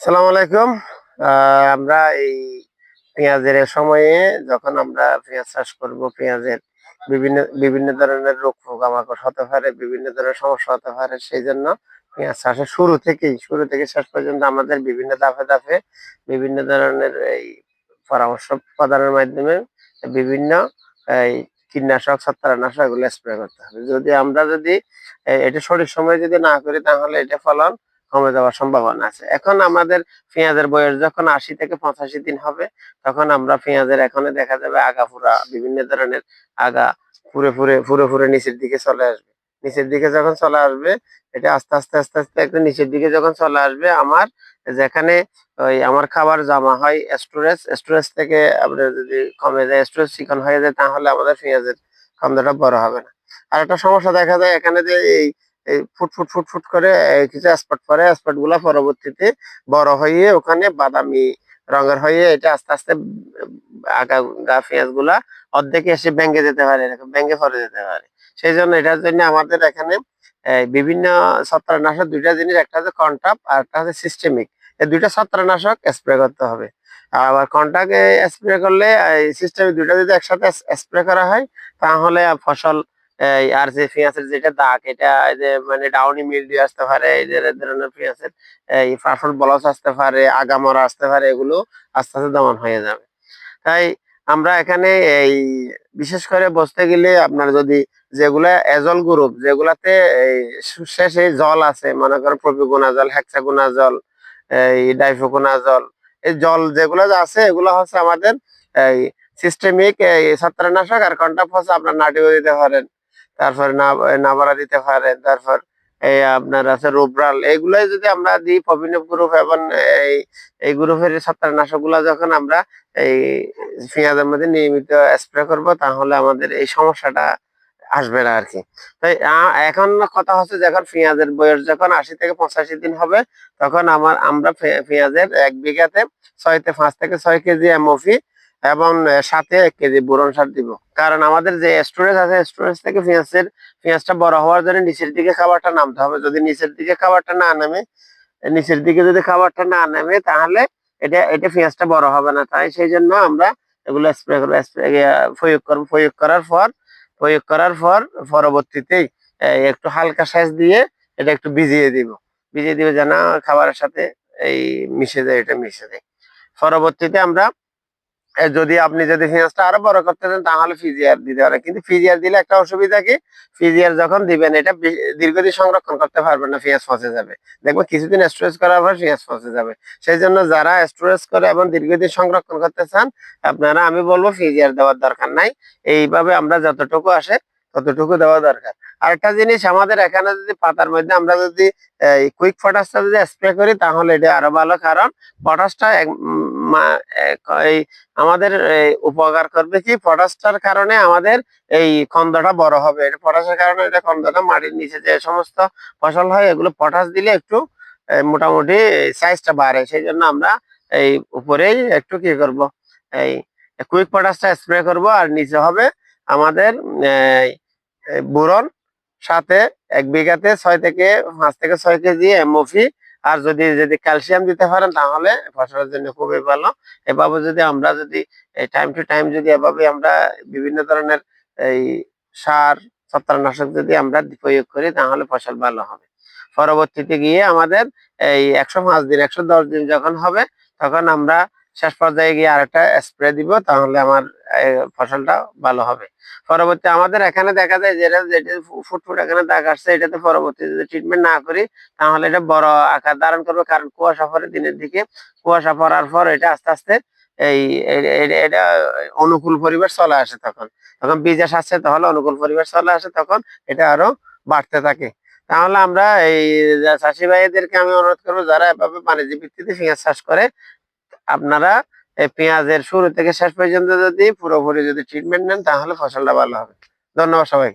সালাম আলাইকুম। আমরা এই পেঁয়াজের সময়ে যখন আমরা পেঁয়াজ চাষ করব, পেঁয়াজের বিভিন্ন বিভিন্ন ধরনের রোগ পোকামাকড় হতে পারে, বিভিন্ন ধরনের সমস্যা হতে পারে, সেই জন্য পেঁয়াজ চাষের শুরু থেকেই, শুরু থেকে শেষ পর্যন্ত আমাদের বিভিন্ন ধাপে দাফে বিভিন্ন ধরনের এই পরামর্শ প্রদানের মাধ্যমে বিভিন্ন এই কীটনাশক, ছত্রাকনাশক এগুলো স্প্রে করতে হবে। যদি আমরা যদি এটা সঠিক সময় যদি না করি তাহলে এটা ফলন কমে যাওয়ার সম্ভাবনা আছে। এখন আমাদের পেঁয়াজের বয়স যখন আশি থেকে পঁচাশি দিন হবে, তখন আমরা পেঁয়াজের এখানে দেখা যাবে আগা ফুরা বিভিন্ন ধরনের আগা ফুরে ফুরে ফুরে ফুরে নিচের দিকে চলে আসবে। নিচের দিকে যখন চলে আসবে, এটা আস্তে আস্তে আস্তে আস্তে একটু নিচের দিকে যখন চলে আসবে, আমার যেখানে ওই আমার খাবার জমা হয় স্টোরেজ স্টোরেজ থেকে আপনার যদি কমে যায়, স্টোরেজ চিকন হয়ে যায়, তাহলে আমাদের পেঁয়াজের কামদাটা বড় হবে না। আর একটা সমস্যা দেখা যায় এখানে যে এই এই ফুট ফুট ফুট ফুট করে কিছু স্পট পরে স্পটগুলা পরবর্তীতে বড় হয়ে ওখানে বাদামি রঙের হয়ে এটা আস্তে আস্তে, আগা গা পেঁয়াজগুলা অর্ধেকে এসে ব্যাঙ্গে যেতে পারে, এরকম ব্যাঙ্গে পরে যেতে পারে। সেই জন্য এটার জন্য আমাদের এখানে বিভিন্ন ছত্রাকনাশক দুইটা জিনিস, একটা হচ্ছে কন্টাপ আর একটা হচ্ছে সিস্টেমিক এই দুইটা ছত্রাকনাশক স্প্রে করতে হবে। আবার কন্টাকে স্প্রে করলে সিস্টেমিক দুইটা যদি একসাথে স্প্রে করা হয়, তাহলে ফসল আর যে পেঁয়াজের যেটা দাগ, এটা যে মানে ডাউনি মিলডিউ আসতে পারে, এই ধরনের পেঁয়াজের এই ফাফল বলস আসতে পারে, আগামরা আসতে পারে, এগুলো আস্তে আস্তে দমন হয়ে যাবে। তাই আমরা এখানে এই বিশেষ করে বসতে গেলে আপনার যদি যেগুলা এজল গ্রুপ যেগুলাতে শেষে জল আছে, মনে করেন প্রবিগুণা জল হেক্সাগুণা জল এই ডাইফোগুণা জল এই জল যেগুলো আছে, এগুলো হচ্ছে আমাদের এই সিস্টেমিক এই ছত্রাকনাশক আর কন্টাপ হচ্ছে আপনার নাটিও দিতে পারেন তারপরে নাবারা দিতে পারেন তারপর এই আপনার আছে রোবরাল এইগুলাই যদি আমরা দিই পপিনেপ গ্রুপ এবং এই এই গ্রুপের ছত্রাকনাশকগুলা যখন আমরা এই পেঁয়াজের মধ্যে নিয়মিত স্প্রে করব, তাহলে আমাদের এই সমস্যাটা আসবে না আর কি তাই এখন কথা হচ্ছে যখন পেঁয়াজের বয়স যখন আশি থেকে পঁচাশি দিন হবে, তখন আমার, আমরা পেঁয়াজের এক বিঘাতে ছয় থেকে পাঁচ থেকে ছয় কেজি এমওপি এবং সাথে এক কেজি বোরন সার দিব। কারণ আমাদের যে স্টোরেজ আছে, স্টোরেজ থেকে পেঁয়াজের পেঁয়াজটা বড় হওয়ার জন্য নিচের দিকে খাবারটা নামতে হবে। যদি নিচের দিকে খাবারটা না নামে নিচের দিকে যদি খাবারটা না নামে, তাহলে এটা এটা পেঁয়াজটা বড় হবে না। তাই সেই জন্য আমরা এগুলো স্প্রে করব, স্প্রে প্রয়োগ করব। প্রয়োগ করার পর, প্রয়োগ করার পর পরবর্তীতেই একটু হালকা সেচ দিয়ে এটা একটু ভিজিয়ে দিব। ভিজিয়ে দিব যেন খাবারের সাথে এই মিশে যায়, এটা মিশে যায়। পরবর্তীতে আমরা যদি আপনি যদি পেঁয়াজটা আরও বড় করতে চান, তাহলে ফিজিয়ার দিতে পারেন। কিন্তু ফিজিয়ার দিলে একটা অসুবিধা কি? ফিজিয়ার যখন দিবেন, এটা দীর্ঘদিন সংরক্ষণ করতে পারবেন না পেঁয়াজ পচে যাবে। দেখবেন কিছুদিন স্টোরেজ করার পর পেঁয়াজ পচে যাবে। সেই জন্য যারা স্টোরেজ করে এবং দীর্ঘদিন সংরক্ষণ করতে চান, আপনারা, আমি বলব ফিজিয়ার দেওয়ার দরকার নাই। এইভাবে আমরা যতটুকু আসে, ততটুকু দেওয়া দরকার। আরেকটা জিনিস, আমাদের এখানে যদি পাতার মধ্যে আমরা যদি কুইক পটাশটা যদি স্প্রে করি, তাহলে এটা আরও ভালো। কারণ পটাশটা আমাদের উপকার করবে কি? পটাশটার কারণে আমাদের এই খন্দটা বড় হবে। এটা পটাশের কারণে এটা খন্দটা মাটির নিচে যে সমস্ত ফসল হয়, এগুলো পটাশ দিলে একটু মোটামুটি সাইজটা বাড়ে। সেই জন্য আমরা এই উপরেই একটু কি করব, এই কুইক পটাশটা স্প্রে করব। আর নিচে হবে আমাদের বোরন, সাথে এক বিঘাতে ছয় থেকে পাঁচ থেকে ছয় কেজি এমওপি আর যদি যদি ক্যালসিয়াম দিতে পারেন, তাহলে ফসলের জন্য খুবই ভালো। এভাবে যদি আমরা যদি টাইম টু টাইম যদি এভাবে আমরা বিভিন্ন ধরনের এই সার, ছত্রাকনাশক যদি আমরা প্রয়োগ করি, তাহলে ফসল ভালো হবে। পরবর্তীতে গিয়ে আমাদের এই একশো পাঁচ দিন, একশো দশ দিন যখন হবে, তখন আমরা শেষ পর্যায়ে গিয়ে আরেকটা স্প্রে দিব, তাহলে আমার ফসলটা ভালো হবে। পরবর্তী আমাদের এখানে দেখা যায় যেটা যেটা ফুট ফুট এখানে দাগ আসছে, এটাতে পরবর্তী যদি ট্রিটমেন্ট না করি, তাহলে এটা বড় আকার ধারণ করবে। কারণ কুয়াশা পরে দিনের দিকে, কুয়াশা পড়ার পর এটা আস্তে আস্তে এই এটা অনুকূল পরিবেশ চলে আসে তখন। তখন বীজ আসছে তাহলে অনুকূল পরিবেশ চলে আসে, তখন এটা আরও বাড়তে থাকে। তাহলে আমরা এই, চাষি ভাইদেরকে আমি অনুরোধ করব, যারা এভাবে বাণিজ্যিক ভিত্তিতে পেঁয়াজ চাষ করে আপনারা পেঁয়াজের শুরু থেকে শেষ পর্যন্ত যদি পুরোপুরি যদি ট্রিটমেন্ট নেন, তাহলে ফসলটা ভালো হবে। ধন্যবাদ সবাই